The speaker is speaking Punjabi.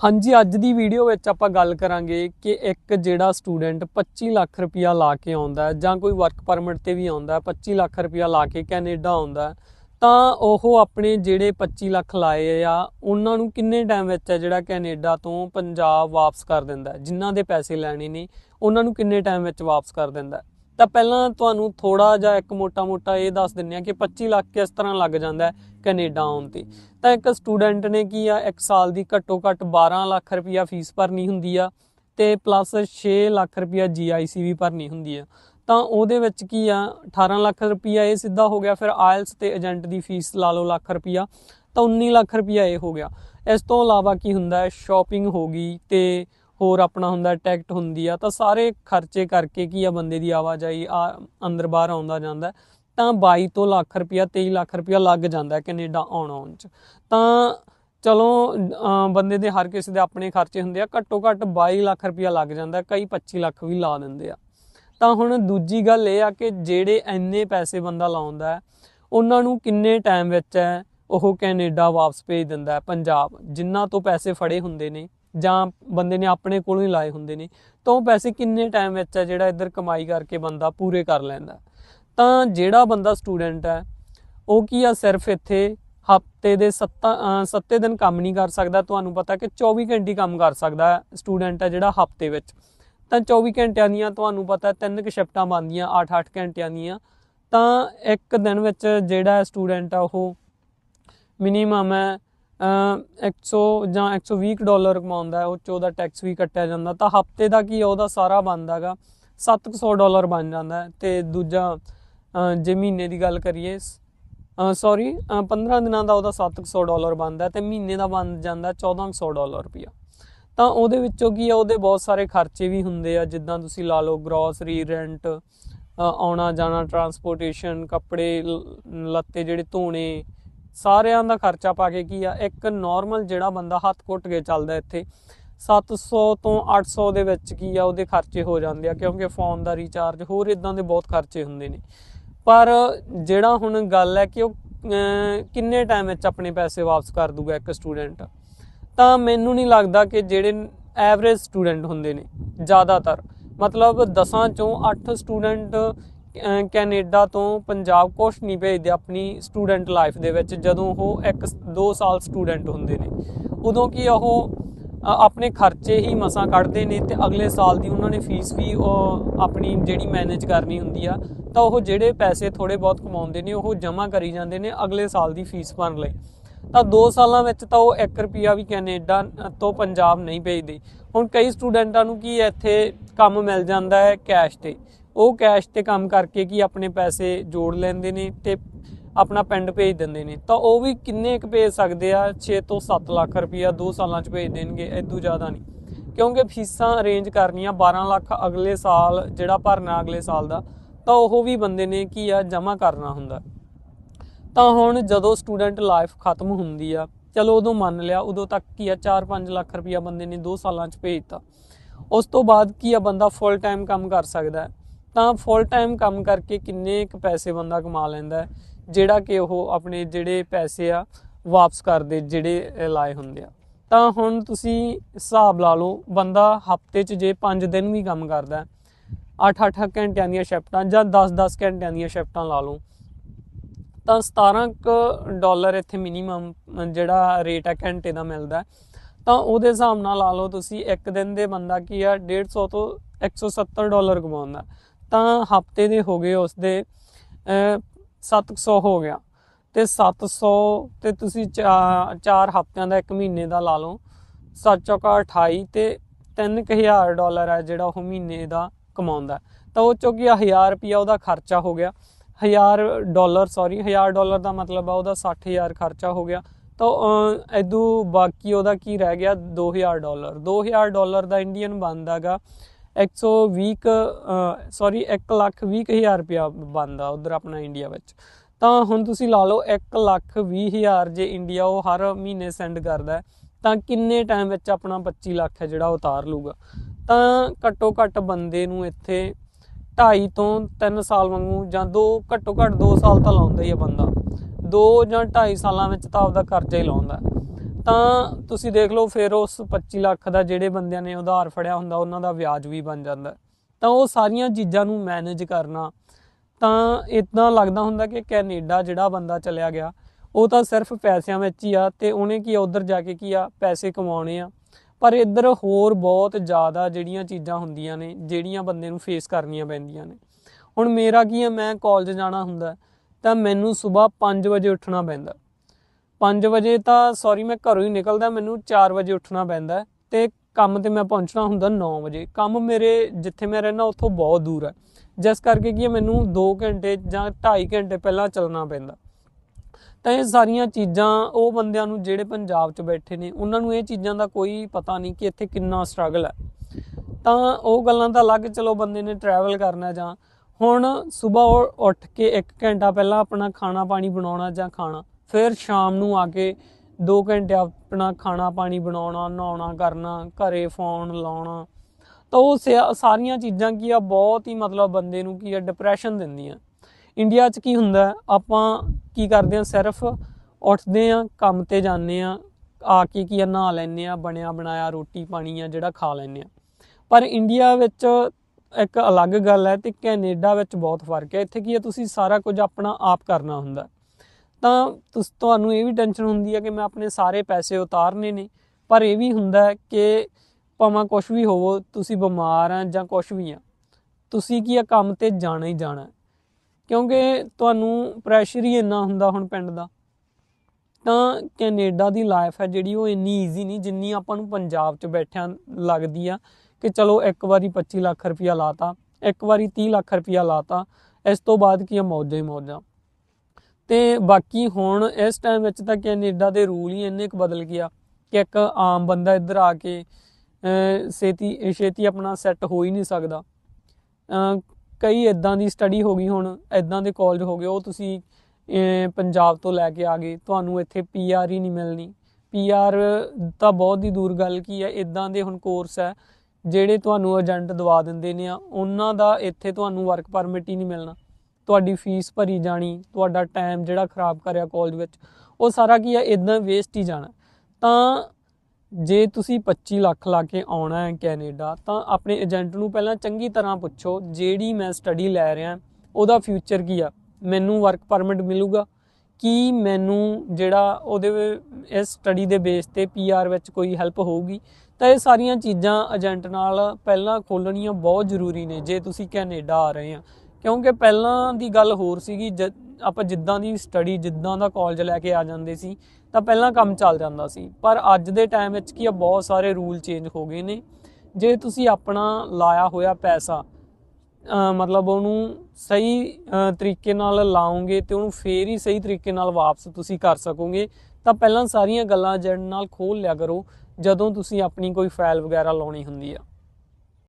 ਹਾਂਜੀ, ਅੱਜ ਦੀ ਵੀਡੀਓ ਵਿੱਚ ਆਪਾਂ ਗੱਲ ਕਰਾਂਗੇ ਕਿ ਇੱਕ ਜਿਹੜਾ ਸਟੂਡੈਂਟ 25 ਲੱਖ ਰੁਪਇਆ ਲਾ ਕੇ ਆਉਂਦਾ ਜਾਂ ਕੋਈ ਵਰਕ ਪਰਮਿਟ ਤੇ ਵੀ ਆਉਂਦਾ ਹੈ 25 ਲੱਖ ਰੁਪਇਆ ਲਾ ਕੇ ਕੈਨੇਡਾ ਆਉਂਦਾ ਤਾਂ ਉਹ ਆਪਣੇ ਜਿਹੜੇ 25 ਲੱਖ ਲਾਏ ਆ, ਉਹਨਾਂ ਨੂੰ ਕਿੰਨੇ ਟਾਈਮ ਵਿੱਚ ਹੈ ਜਿਹੜਾ ਕੈਨੇਡਾ ਤੋਂ ਪੰਜਾਬ ਵਾਪਸ ਕਰ ਦਿੰਦਾ ਜਿਨ੍ਹਾਂ ਦੇ ਪੈਸੇ ਲੈਣੇ ਨੇ, ਉਹਨਾਂ ਨੂੰ ਕਿੰਨੇ ਟਾਈਮ ਵਿੱਚ ਵਾਪਸ ਕਰ ਦਿੰਦਾ ਤਾਂ ਪਹਿਲਾਂ ਤੁਹਾਨੂੰ ਥੋੜਾ ਜਿਹਾ ਇੱਕ ਮੋਟਾ-ਮੋਟਾ ਇਹ ਦੱਸ ਦਿੰਨੇ ਆ ਕਿ 25 ਲੱਖ ਕਿਸ ਤਰ੍ਹਾਂ ਲੱਗ ਜਾਂਦਾ ਕੈਨੇਡਾ ਆਉਣ ਤੇ। ਤਾਂ ਇੱਕ ਸਟੂਡੈਂਟ ਨੇ ਕੀ ਆ, ਇੱਕ ਸਾਲ ਦੀ ਘੱਟੋ ਘੱਟ 12 ਲੱਖ ਰੁਪਇਆ ਫੀਸ ਭਰਨੀ ਹੁੰਦੀ ਆ ਤੇ ਪਲੱਸ 6 ਲੱਖ ਰੁਪਇਆ ਜੀਆਈਸੀ ਵੀ ਭਰਨੀ ਹੁੰਦੀ ਆ। ਤਾਂ ਉਹਦੇ ਵਿੱਚ ਕੀ ਆ 18 ਲੱਖ ਰੁਪਇਆ ਇਹ ਸਿੱਧਾ ਹੋ ਗਿਆ, ਫਿਰ ਆਇਲਸ ਤੇ ਏਜੰਟ ਦੀ ਫੀਸ ਲਾ ਲਓ ਲੱਖ ਰੁਪਇਆ, ਤਾਂ 19 ਲੱਖ ਰੁਪਇਆ ਇਹ ਹੋ ਗਿਆ। ਇਸ ਤੋਂ ਇਲਾਵਾ ਕੀ ਹੁੰਦਾ ਹੈ, ਸ਼ਾਪਿੰਗ ਹੋ ਗਈ ਤੇ ਹੋਰ ਆਪਣਾ ਹੁੰਦਾ, ਟੈਕਟ ਹੁੰਦੀ ਆ, ਤਾਂ ਸਾਰੇ ਖਰਚੇ ਕਰਕੇ ਕੀ ਆ, ਬੰਦੇ ਦੀ ਆਵਾਜਾਈ ਆ, ਅੰਦਰ ਬਾਹਰ ਆਉਂਦਾ ਜਾਂਦਾ। ਤਾਂ 22 ਤੋਂ ਲੱਖ ਰੁਪਇਆ 23 ਲੱਖ ਰੁਪਇਆ ਲੱਗ ਜਾਂਦਾ ਕੈਨੇਡਾ ਆਉਣ ਆਉਣ ਚ। ਤਾਂ ਚਲੋ ਬੰਦੇ ਦੇ ਹਰ ਕਿਸੇ ਦੇ ਆਪਣੇ ਖਰਚੇ ਹੁੰਦੇ ਆ, ਘੱਟੋ ਘੱਟ 22 ਲੱਖ ਰੁਪਇਆ ਲੱਗ ਜਾਂਦਾ, ਕਈ 25 ਲੱਖ ਵੀ ਲਾ ਦਿੰਦੇ ਆ। ਤਾਂ ਹੁਣ ਦੂਜੀ ਗੱਲ ਇਹ ਆ ਕਿ ਜਿਹੜੇ ਇੰਨੇ ਪੈਸੇ ਬੰਦਾ ਲਾਉਂਦਾ ਹੈ, ਉਹਨਾਂ ਨੂੰ ਕਿੰਨੇ ਟਾਈਮ ਵਿੱਚ ਹੈ, ਉਹ ਕੈਨੇਡਾ ਵਾਪਸ ਭੇਜ ਦਿੰਦਾ ਹੈ, ਪੰਜਾਬ। ਜਿਨ੍ਹਾਂ ਤੋਂ ਪੈਸੇ ਫੜੇ ਹੁੰਦੇ ਨੇ ਜਾਂ ਬੰਦੇ ਨੇ ਆਪਣੇ ਕੋਲੋਂ ਹੀ ਲਾਏ ਹੁੰਦੇ ਨੇ, ਤਾਂ ਉਹ ਪੈਸੇ ਕਿੰਨੇ ਟਾਈਮ ਵਿੱਚ ਹੈ ਜਿਹੜਾ ਇੱਧਰ ਕਮਾਈ ਕਰਕੇ ਬੰਦਾ ਪੂਰੇ ਕਰ ਲੈਂਦਾ। ਤਾਂ ਜਿਹੜਾ ਬੰਦਾ ਸਟੂਡੈਂਟ ਹੈ, ਉਹ ਕੀ ਆ, ਸਿਰਫ ਇੱਥੇ ਹਫ਼ਤੇ ਦੇ 7 7 ਦਿਨ ਕੰਮ ਨਹੀਂ ਕਰ ਸਕਦਾ। ਤੁਹਾਨੂੰ ਪਤਾ ਕਿ 24 ਘੰਟੇ ਕੰਮ ਕਰ ਸਕਦਾ ਸਟੂਡੈਂਟ ਹੈ ਜਿਹੜਾ ਹਫ਼ਤੇ ਵਿੱਚ। ਤਾਂ 24 ਘੰਟਿਆਂ ਦੀਆਂ ਤੁਹਾਨੂੰ ਪਤਾ ਤਿੰਨ ਕੁ ਸ਼ਿਫਟਾਂ ਬਣਦੀਆਂ 8-8 ਘੰਟਿਆਂ ਦੀਆਂ। ਤਾਂ ਇੱਕ ਦਿਨ ਵਿੱਚ ਜਿਹੜਾ ਸਟੂਡੈਂਟ ਆ, ਉਹ ਮਿਨੀਮਮ ਹੈ 100 ਜਾਂ 120 ਕੁ ਡਾਲਰ ਕਮਾਉਂਦਾ ਹੈ ਉਹ 'ਚੋਂ ਉਹਦਾ ਟੈਕਸ ਵੀ ਕੱਟਿਆ ਜਾਂਦਾ। ਤਾਂ ਹਫ਼ਤੇ ਦਾ ਕੀ ਆ, ਉਹਦਾ ਸਾਰਾ ਬਣਦਾਗਾ 700 ਡਾਲਰ ਬਣ ਜਾਂਦਾ ਹੈ। ਤੇ ਦੂਜਾ ਜੇ ਮਹੀਨੇ ਦੀ ਗੱਲ ਕਰੀਏ ਸੌਰੀ 15 ਦਿਨਾਂ ਦਾ ਉਹਦਾ 700 ਡਾਲਰ ਬਣਦਾ ਹੈ ਤੇ ਮਹੀਨੇ ਦਾ ਬਣ ਜਾਂਦਾ 1400 ਡਾਲਰ ਰੁਪਇਆ। ਤਾਂ ਉਹਦੇ ਵਿੱਚੋਂ ਕੀ ਆ ਉਹਦੇ ਬਹੁਤ ਸਾਰੇ ਖਰਚੇ ਵੀ ਹੁੰਦੇ ਆ ਜਿੱਦਾਂ ਤੁਸੀਂ ਲਾ ਲਓ ਗਰੋਸਰੀ ਰੈਂਟ ਆਉਣਾ ਜਾਣਾ ਟਰਾਂਸਪੋਰਟੇਸ਼ਨ ਕੱਪੜੇ ਲੱਤੇ ਜਿਹੜੇ ਧੋਣੇ ਸਾਰਿਆਂ ਦਾ ਖਰਚਾ ਪਾ ਕੇ ਕੀ ਆ, ਇੱਕ ਨਾਰਮਲ ਜਿਹੜਾ ਬੰਦਾ ਹੱਥ ਘੁੱਟ ਕੇ ਚੱਲਦਾ ਇੱਥੇ 700 ਤੋਂ 800 ਦੇ ਵਿੱਚ ਕੀ ਆ, ਉਹਦੇ ਖਰਚੇ ਹੋ ਜਾਂਦੇ ਆ, ਕਿਉਂਕਿ ਫੋਨ ਦਾ ਰੀਚਾਰਜ ਹੋਰ ਇਦਾਂ ਦੇ ਬਹੁਤ ਖਰਚੇ ਹੁੰਦੇ ਨੇ। ਪਰ ਜਿਹੜਾ ਹੁਣ ਗੱਲ ਹੈ ਕਿ ਉਹ ਕਿੰਨੇ ਟਾਈਮ ਵਿੱਚ ਆਪਣੇ ਪੈਸੇ ਵਾਪਸ ਕਰ ਦੂਗਾ ਇੱਕ ਸਟੂਡੈਂਟ ਤਾਂ ਮੈਨੂੰ ਨਹੀਂ ਲੱਗਦਾ ਕਿ ਜਿਹੜੇ ਐਵਰੇਜ ਸਟੂਡੈਂਟ ਹੁੰਦੇ ਨੇ, ਜ਼ਿਆਦਾਤਰ। ਮਤਲਬ 10 ਚੋਂ 8 ਸਟੂਡੈਂਟ ਕੈਨੇਡਾ ਤੋਂ ਪੰਜਾਬ ਕੁਛ ਨਹੀਂ ਭੇਜਦੇ ਆਪਣੀ ਸਟੂਡੈਂਟ ਲਾਈਫ ਦੇ ਵਿੱਚ, ਜਦੋਂ ਉਹ 1 2 ਸਾਲ ਸਟੂਡੈਂਟ ਹੁੰਦੇ ਨੇ। ਉਦੋਂ ਕੀ ਉਹ ਆਪਣੇ ਖਰਚੇ ਹੀ ਮਸਾਂ ਕੱਢਦੇ ਨੇ ਤੇ ਅਗਲੇ ਸਾਲ ਦੀ ਉਹਨਾਂ ਨੇ ਫੀਸ ਵੀ ਉਹ ਆਪਣੀ ਜਿਹੜੀ ਮੈਨੇਜ ਕਰਨੀ ਹੁੰਦੀ ਆ, ਤਾਂ ਉਹ ਜਿਹੜੇ ਪੈਸੇ ਥੋੜੇ ਬਹੁਤ ਕਮਾਉਂਦੇ ਨੇ, ਉਹ ਜਮ੍ਹਾਂ ਕਰੀ ਜਾਂਦੇ ਨੇ ਅਗਲੇ ਸਾਲ ਦੀ ਫੀਸ ਭਰਨ ਲਈ। ਤਾਂ 2 ਸਾਲਾਂ ਵਿੱਚ ਤਾਂ ਉਹ 1 ਰੁਪਿਆ ਵੀ ਕੈਨੇਡਾ ਤੋਂ ਪੰਜਾਬ ਨਹੀਂ ਭੇਜਦੇ। ਹੁਣ ਕਈ ਸਟੂਡੈਂਟਾਂ ਨੂੰ ਕੀ ਇੱਥੇ ਕੰਮ ਮਿਲ ਜਾਂਦਾ ਹੈ, ਕੈਸ਼ ਤੇ। ਉਹ ਕੈਸ਼ ਤੇ ਕੰਮ ਕਰਕੇ ਕੀ ਆਪਣੇ ਪੈਸੇ ਜੋੜ ਲੈਂਦੇ ਨੇ ਤੇ ਆਪਣਾ ਪਿੰਡ ਭੇਜ ਦਿੰਦੇ ਨੇ। ਤਾਂ ਉਹ ਵੀ ਕਿੰਨੇ ਕੁ ਭੇਜ ਸਕਦੇ ਆ? 6 ਤੋਂ 7 ਲੱਖ ਰੁਪਇਆ 2 ਸਾਲਾਂ ਚ ਭੇਜ ਦੇਣਗੇ ਇਦੋਂ ਜ਼ਿਆਦਾ ਨਹੀਂ। ਕਿਉਂਕਿ ਫੀਸਾਂ ਅਰੇਂਜ ਕਰਨੀਆਂ 12 ਲੱਖ ਅਗਲੇ ਸਾਲ, ਜਿਹੜਾ ਭਰਨਾ ਅਗਲੇ ਸਾਲ ਦਾ, ਤਾਂ ਉਹ ਵੀ ਬੰਦੇ ਨੇ ਕੀ ਆ, ਜਮ੍ਹਾਂ ਕਰਨਾ ਹੁੰਦਾ। ਤਾਂ ਹੁਣ ਜਦੋਂ ਸਟੂਡੈਂਟ ਲਾਈਫ ਖਤਮ ਹੁੰਦੀ ਆ, ਚਲੋ ਉਦੋਂ ਮੰਨ ਲਿਆ, ਉਦੋਂ ਤੱਕ ਕੀ ਆ 4-5 ਲੱਖ ਰੁਪਇਆ ਬੰਦੇ ਨੇ 2 ਸਾਲਾਂ ਚ ਭੇਜਤਾ ਉਸ ਤੋਂ ਬਾਅਦ ਕੀ ਆ, ਬੰਦਾ ਫੁੱਲ ਟਾਈਮ ਕੰਮ ਕਰ ਸਕਦਾ। ਹੈ ਤਾਂ ਫੁੱਲ ਟਾਈਮ ਕੰਮ ਕਰਕੇ ਕਿੰਨੇ ਕੁ ਪੈਸੇ ਬੰਦਾ ਕਮਾ ਲੈਂਦਾ ਜਿਹੜਾ ਕਿ ਉਹ ਆਪਣੇ ਜਿਹੜੇ ਪੈਸੇ ਆ ਵਾਪਸ ਕਰਦੇ, ਜਿਹੜੇ ਲਾਏ ਹੁੰਦੇ ਆ। ਤਾਂ ਹੁਣ ਤੁਸੀਂ ਹਿਸਾਬ ਲਾ ਲਓ, ਬੰਦਾ ਹਫ਼ਤੇ 'ਚ ਜੇ 5 ਦਿਨ ਵੀ ਕੰਮ ਕਰਦਾ 8-8 ਘੰਟਿਆਂ ਦੀਆਂ ਸ਼ਿਫਟਾਂ ਜਾਂ 10-10 ਘੰਟਿਆਂ ਦੀਆਂ ਸ਼ਿਫਟਾਂ ਲਾ ਲਓ, ਤਾਂ 17 ਕੁ ਡਾਲਰ ਇੱਥੇ ਮਿਨੀਮਮ ਜਿਹੜਾ ਰੇਟ ਆ ਘੰਟੇ ਦਾ ਮਿਲਦਾ ਤਾਂ ਉਹਦੇ ਹਿਸਾਬ ਨਾਲ ਲਾ ਲਓ ਤੁਸੀਂ, ਇੱਕ ਦਿਨ ਦੇ ਬੰਦਾ ਕੀ ਆ 150 ਤੋਂ 170 ਡਾਲਰ ਕਮਾਉਂਦਾ ਤਾਂ ਹਫ਼ਤੇ ਦੇ ਹੋ ਗਏ ਉਸਦੇ ਅਹ, 700 ਹੋ ਗਿਆ। ਤੇ 700 ਤੇ ਤੁਸੀਂ 4 ਹਫਤਿਆਂ ਦਾ ਇੱਕ ਮਹੀਨੇ ਦਾ ਲਾ ਲਓ। 7 ਚੌਕਾ 28 ਤੇ 3000 ਡਾਲਰ ਹੈ ਜਿਹੜਾ ਉਹ ਮਹੀਨੇ ਦਾ ਕਮਾਉਂਦਾ ਤਾਂ ਉਹ ਚੋਂ ਕੀ 1000 ਰੁਪਿਆ ਉਹਦਾ ਖਰਚਾ ਹੋ ਗਿਆ। 1000 ਡਾਲਰ ਸੌਰੀ 1000 ਡਾਲਰ ਦਾ ਮਤਲਬ ਆ ਉਹਦਾ 60000 ਖਰਚਾ ਹੋ ਗਿਆ। ਤਾਂ ਅਹ, ਬਾਕੀ ਉਹਦਾ ਕੀ ਰਹਿ ਗਿਆ? 2000 ਡਾਲਰ। 2000 ਡਾਲਰ ਦਾ ਇੰਡੀਅਨ ਬਣਦਾਗਾ 120 ਸੌਰੀ 1 ਲੱਖ 20 ਹਜ਼ਾਰ ਰੁਪਿਆ ਬਣਦਾ ਉਧਰ ਆਪਣਾ ਇੰਡੀਆ ਵਿੱਚ। ਤਾਂ ਹੁਣ ਤੁਸੀਂ ਲਾ ਲਓ 1 ਲੱਖ 20 ਹਜ਼ਾਰ ਜੇ ਇੰਡੀਆ ਉਹ ਹਰ ਮਹੀਨੇ ਸੈਂਡ ਕਰਦਾ ਤਾਂ ਕਿੰਨੇ ਟਾਈਮ ਵਿੱਚ ਆਪਣਾ 25 ਲੱਖ ਹੈ ਜਿਹੜਾ ਉਹ ਉਤਾਰ ਲੂਗਾ ਤਾਂ ਘੱਟੋ ਘੱਟ ਬੰਦੇ ਨੂੰ ਇੱਥੇ 2.5 ਤੋਂ 3 ਸਾਲ ਵਾਂਗੂ ਜਾਂ 2 ਘੱਟੋ ਘੱਟ 2 ਸਾਲ ਤਾਂ ਲਾਉਂਦਾ ਹੀ ਆ ਬੰਦਾ। 2 ਜਾਂ 2.5 ਸਾਲਾਂ ਵਿੱਚ ਤਾਂ ਆਪਦਾ ਕਰਜ਼ਾ ਹੀ ਲਾਉਂਦਾ। ਤਾਂ ਤੁਸੀਂ ਦੇਖ ਲਓ ਫਿਰ ਉਸ 25 ਲੱਖ ਦਾ ਜਿਹੜੇ ਬੰਦਿਆਂ ਨੇ ਉਧਾਰ ਫੜਿਆ ਹੁੰਦਾ, ਉਹਨਾਂ ਦਾ ਵਿਆਜ ਵੀ ਬਣ ਜਾਂਦਾ। ਤਾਂ ਉਹ ਸਾਰੀਆਂ ਚੀਜ਼ਾਂ ਨੂੰ ਮੈਨੇਜ ਕਰਨਾ। ਤਾਂ ਇਦਾਂ ਲੱਗਦਾ ਹੁੰਦਾ ਕਿ ਕੈਨੇਡਾ ਜਿਹੜਾ ਬੰਦਾ ਚਲਿਆ ਗਿਆ, ਉਹ ਤਾਂ ਸਿਰਫ ਪੈਸਿਆਂ ਵਿੱਚ ਹੀ ਆ ਤੇ ਉਹਨੇ ਕੀ ਉਧਰ ਜਾ ਕੇ ਕੀ ਆ, ਪੈਸੇ ਕਮਾਉਣੇ ਆ। ਪਰ ਇੱਧਰ ਹੋਰ ਬਹੁਤ ਜ਼ਿਆਦਾ ਜਿਹੜੀਆਂ ਚੀਜ਼ਾਂ ਹੁੰਦੀਆਂ ਨੇ, ਜਿਹੜੀਆਂ ਬੰਦੇ ਨੂੰ ਫੇਸ ਕਰਨੀਆਂ ਪੈਂਦੀਆਂ ਨੇ। ਹੁਣ ਮੇਰਾ ਕੀ ਆ, ਮੈਂ ਕਾਲਜ ਜਾਣਾ ਹੁੰਦਾ, ਤਾਂ ਮੈਨੂੰ ਸਵੇਰ 5 ਵਜੇ ਉੱਠਣਾ ਪੈਂਦਾ। 5 ਵਜੇ ਤਾਂ ਸੌਰੀ ਮੈਂ ਘਰੋਂ ਹੀ ਨਿਕਲਦਾ, ਮੈਨੂੰ 4 ਵਜੇ ਉੱਠਣਾ ਪੈਂਦਾ ਤੇ ਕੰਮ ਤੇ ਮੈਂ ਪਹੁੰਚਣਾ ਹੁੰਦਾ 9 ਵਜੇ। ਕੰਮ ਮੇਰੇ, ਜਿੱਥੇ ਮੈਂ ਰਹਿਣਾ ਉੱਥੋਂ ਬਹੁਤ ਦੂਰ ਹੈ। ਜਿਸ ਕਰਕੇ ਕਿ ਹੈ, ਮੈਨੂੰ 2 ਘੰਟੇ ਜਾਂ 2.5 ਘੰਟੇ ਪਹਿਲਾਂ ਚੱਲਣਾ ਪੈਂਦਾ। ਤਾਂ ਇਹ ਸਾਰੀਆਂ ਚੀਜ਼ਾਂ, ਉਹ ਬੰਦਿਆਂ ਨੂੰ ਜਿਹੜੇ ਪੰਜਾਬ 'ਚ ਬੈਠੇ ਨੇ, ਉਹਨਾਂ ਨੂੰ ਇਹ ਚੀਜ਼ਾਂ ਦਾ ਕੋਈ ਪਤਾ ਨਹੀਂ ਕਿ ਇੱਥੇ ਕਿੰਨਾ ਸਟਰਗਲ ਹੈ। ਤਾਂ ਉਹ ਗੱਲਾਂ ਤਾਂ ਅਲੱਗ, ਚਲੋ ਬੰਦੇ ਨੇ ਟਰੈਵਲ ਕਰਨਾ ਜਾਂ ਹੁਣ ਸਵੇਰ ਉੱਠ ਕੇ 1 ਘੰਟਾ ਪਹਿਲਾਂ ਆਪਣਾ ਖਾਣਾ ਪਾਣੀ ਬਣਾਉਣਾ ਜਾਂ ਖਾਣਾ। ਫਿਰ ਸ਼ਾਮ ਨੂੰ ਆ ਕੇ 2 ਘੰਟੇ ਆਪਣਾ ਖਾਣਾ ਪਾਣੀ ਬਣਾਉਣਾ, ਨਹਾਉਣਾ, ਕਰਨਾ, ਘਰੇ ਫੋਨ ਲਾਉਣਾ। ਤਾਂ ਉਹ ਸਿਆ- ਸਾਰੀਆਂ ਚੀਜ਼ਾਂ ਕੀ ਆ, ਬਹੁਤ ਹੀ ਮਤਲਬ ਬੰਦੇ ਨੂੰ ਕੀ ਆ ਡਿਪਰੈਸ਼ਨ ਦਿੰਦੀਆਂ। ਇੰਡੀਆ 'ਚ ਕੀ ਹੁੰਦਾ, ਆਪਾਂ ਕੀ ਕਰਦੇ ਆ ਸਿਰਫ ਉੱਠਦੇ ਆ ਕੰਮ ਤੇ ਜਾਂਦੇ ਆ ਆ ਕੇ ਕੀ ਆ, ਨਹਾ ਲੈਂਦੇ ਆ ਬਣਿਆ ਬਣਾਇਆ ਰੋਟੀ ਪਾਣੀ ਆ, ਜਿਹੜਾ ਖਾ ਲੈਂਦੇ ਆ ਪਰ ਇੰਡੀਆ ਵਿੱਚ ਇੱਕ ਅਲੱਗ ਗੱਲ ਹੈ ਤੇ ਕੈਨੇਡਾ ਵਿੱਚ ਬਹੁਤ ਫ਼ਰਕ ਹੈ। ਇੱਥੇ ਕੀ ਹੈ ਤੁਸੀਂ ਸਾਰਾ ਕੁਝ ਆਪਣਾ ਆਪ ਕਰਨਾ ਹੁੰਦਾ। ਤਾਂ ਤੁਹਾਨੂੰ ਇਹ ਵੀ ਟੈਨਸ਼ਨ ਹੁੰਦੀ ਹੈ ਕਿ ਮੈਂ ਆਪਣੇ ਸਾਰੇ ਪੈਸੇ ਉਤਾਰਨੇ ਨੇ, ਪਰ ਇਹ ਵੀ ਹੁੰਦਾ ਹੈ ਕਿ ਭਾਵੇਂ ਕੁਝ ਵੀ ਹੋਵੋ, ਤੁਸੀਂ ਬਿਮਾਰ ਆ ਜਾਂ ਕੁਝ ਵੀ ਆ, ਤੁਸੀਂ ਕੀ ਆ ਕੰਮ ਤੇ ਜਾਣਾ ਹੀ ਜਾਣਾ ਕਿਉਂਕਿ ਤੁਹਾਨੂੰ ਪ੍ਰੈਸ਼ਰ ਹੀ ਇੰਨਾ ਹੁੰਦਾ ਹੁਣ ਪਿੰਡ ਦਾ। ਤਾਂ ਕੈਨੇਡਾ ਦੀ ਲਾਈਫ ਹੈ ਜਿਹੜੀ, ਉਹ ਇੰਨੀ ਈਜ਼ੀ ਨਹੀਂ, ਜਿੰਨੀ ਆਪਾਂ ਨੂੰ ਪੰਜਾਬ 'ਚ ਬੈਠਿਆਂ ਲੱਗਦੀ ਆ ਕਿ ਚਲੋ ਇੱਕ ਵਾਰੀ 25 ਲੱਖ ਰੁਪਇਆ ਲਾਤਾ, ਇੱਕ ਵਾਰੀ 30 ਲੱਖ ਰੁਪਇਆ ਲਾਤਾ, ਇਸ ਤੋਂ ਬਾਅਦ ਕੀ ਆ, ਮੌਜਾਂ ਹੀ ਮੌਜਾਂ। ਤੇ ਬਾਕੀ ਹੁਣ ਇਸ ਟਾਈਮ ਵਿੱਚ ਤਾਂ ਕੈਨੇਡਾ ਦੇ ਰੂਲ ਹੀ ਇੰਨੇ ਕੁ ਬਦਲ ਗਿਆ ਕਿ ਇੱਕ ਆਮ ਬੰਦਾ ਇੱਧਰ ਆ ਕੇ ਛੇਤੀ ਛੇਤੀ ਆਪਣਾ ਸੈੱਟ ਹੋ ਹੀ ਨਹੀਂ ਸਕਦਾ। ਕਈ ਇਦਾਂ ਦੀ ਸਟੱਡੀ ਹੋ ਗਈ ਹੁਣ ਇਦਾਂ ਦੇ ਕਾਲਜ ਹੋ ਗਏ, ਉਹ ਤੁਸੀਂ ਪੰਜਾਬ ਤੋਂ ਲੈ ਕੇ ਆ ਗਏ, ਤੁਹਾਨੂੰ ਇੱਥੇ ਪੀਆਰ ਹੀ ਨਹੀਂ ਮਿਲਣੀ। ਪੀਆਰ ਤਾਂ ਬਹੁਤ ਹੀ ਦੂਰ ਗੱਲ ਕੀ ਹੈ ਇਦਾਂ ਦੇ ਹੁਣ ਕੋਰਸ ਹੈ ਜਿਹੜੇ ਤੁਹਾਨੂੰ ਏਜੰਟ ਦਵਾ ਦਿੰਦੇ ਨੇ ਆ, ਉਹਨਾਂ ਦਾ ਇੱਥੇ ਤੁਹਾਨੂੰ ਵਰਕ ਪਰਮਿਟ ਹੀ ਨਹੀਂ ਮਿਲਣਾ। ਤੁਹਾਡੀ ਫੀਸ ਭਰੀ ਜਾਣੀ, ਤੁਹਾਡਾ ਟਾਈਮ ਜਿਹੜਾ ਖਰਾਬ ਕਰਿਆ ਕਾਲਜ ਵਿੱਚ, ਉਹ ਸਾਰਾ ਕੀ ਹੈ ਇਦਾਂ ਵੇਸਟ ਹੀ ਜਾਣਾ। ਤਾਂ ਜੇ ਤੁਸੀਂ 25 ਲੱਖ ਲਾ ਕੇ ਆਉਣਾ ਹੈ ਕੈਨੇਡਾ, ਤਾਂ ਆਪਣੇ ਏਜੰਟ ਨੂੰ ਪਹਿਲਾਂ ਚੰਗੀ ਤਰ੍ਹਾਂ ਪੁੱਛੋ, ਜਿਹੜੀ ਮੈਂ ਸਟੱਡੀ ਲੈ ਰਿਹਾ, ਉਹਦਾ ਫਿਊਚਰ ਕੀ ਆ? ਮੈਨੂੰ ਵਰਕ ਪਰਮਿਟ ਮਿਲੂਗਾ? ਕੀ ਮੈਨੂੰ ਜਿਹੜਾ ਉਹਦੇ ਇਸ ਸਟੱਡੀ ਦੇ ਬੇਸ ਤੇ ਪੀਆਰ ਵਿੱਚ ਕੋਈ ਹੈਲਪ ਹੋਊਗੀ? ਤਾਂ ਇਹ ਸਾਰੀਆਂ ਚੀਜ਼ਾਂ ਏਜੰਟ ਨਾਲ ਪਹਿਲਾਂ ਖੋਲਣੀਆਂ ਬਹੁਤ ਜ਼ਰੂਰੀ ਨੇ, ਜੇ ਤੁਸੀਂ ਕੈਨੇਡਾ ਆ ਰਹੇ ਆ। ਕਿਉਂਕਿ ਪਹਿਲਾਂ ਦੀ ਗੱਲ ਹੋਰ ਸੀਗੀ ਜਦ ਆਪਾਂ ਜਿੱਦਾਂ ਦੀ ਸਟੱਡੀ ਜਿੱਦਾਂ ਦਾ ਕਾਲਜ ਲੈ ਕੇ ਆ ਜਾਂਦੇ ਸੀ, ਤਾਂ ਪਹਿਲਾਂ ਕੰਮ ਚੱਲ ਜਾਂਦਾ ਸੀ। ਪਰ ਅੱਜ ਦੇ ਟਾਈਮ ਵਿੱਚ ਕੀ ਆ, ਬਹੁਤ ਸਾਰੇ ਰੂਲ ਚੇਂਜ ਹੋ ਗਏ ਨੇ। ਜੇ ਤੁਸੀਂ ਆਪਣਾ ਲਾਇਆ ਹੋਇਆ ਪੈਸਾ ਮਤਲਬ ਉਹਨੂੰ ਸਹੀ ਤਰੀਕੇ ਨਾਲ ਲਾਓਗੇ ਤੇ ਉਹਨੂੰ ਫੇਰ ਹੀ ਸਹੀ ਤਰੀਕੇ ਨਾਲ ਵਾਪਸ ਤੁਸੀਂ ਕਰ ਸਕੋਗੇ, ਤਾਂ ਪਹਿਲਾਂ ਸਾਰੀਆਂ ਗੱਲਾਂ ਏਜੰਟ ਨਾਲ ਖੋਲ ਲਿਆ ਕਰੋ, ਜਦੋਂ ਤੁਸੀਂ ਆਪਣੀ ਕੋਈ ਫਾਈਲ ਵਗੈਰਾ ਲਾਉਣੀ ਹੁੰਦੀ ਆ।